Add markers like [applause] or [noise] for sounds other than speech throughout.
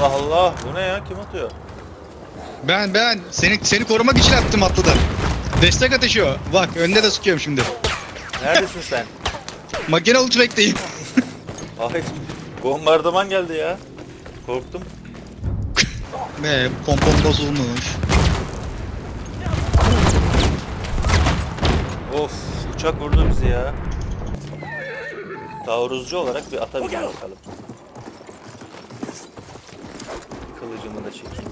Allah Allah bu ne ya kim atıyor? Ben ben seni seni korumak için attım atlıdan. Destek ateşi o. Bak önde de sıkıyorum şimdi. Neredesin sen? Makinalı tüfekteyim. [laughs] Ay bombardıman geldi ya. Korktum. Ve pompon bozulmuş. Of uçak vurdu bizi ya. Taarruzcu olarak bir ata bir bakalım. Kılıcımı da çekeyim.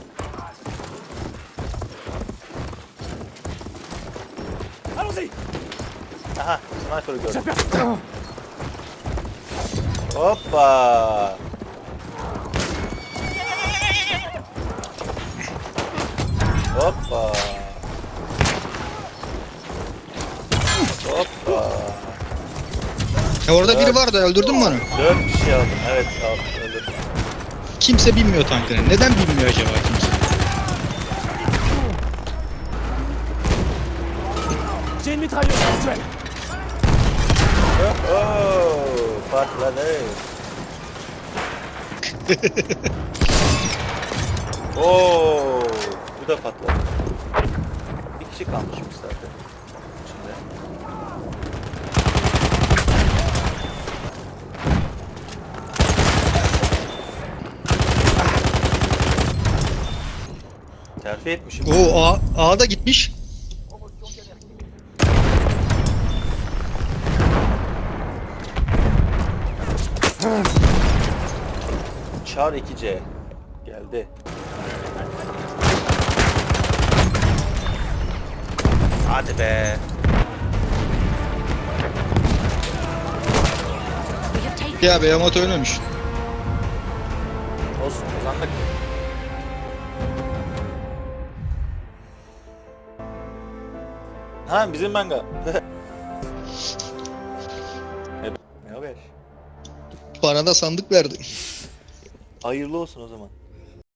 Aha sniper'ı gördüm. Hoppa. Hoppa. Hoppa. E orada biri vardı öldürdün mü onu? Dört kişi aldım. Evet aldım. Kimse bilmiyor tankını. Neden bilmiyor acaba kimse? Oh, patladı. Oo, bu da patladı. Bir kişi kalmışmış zaten. Terfi etmişim. Oo A, A da gitmiş. Char 2C geldi. Hadi be. Ya Behemoth ölmemiş. Olsun kazandık. Ha bizim manga. ne, haber? Bana da sandık verdi. Hayırlı olsun o zaman.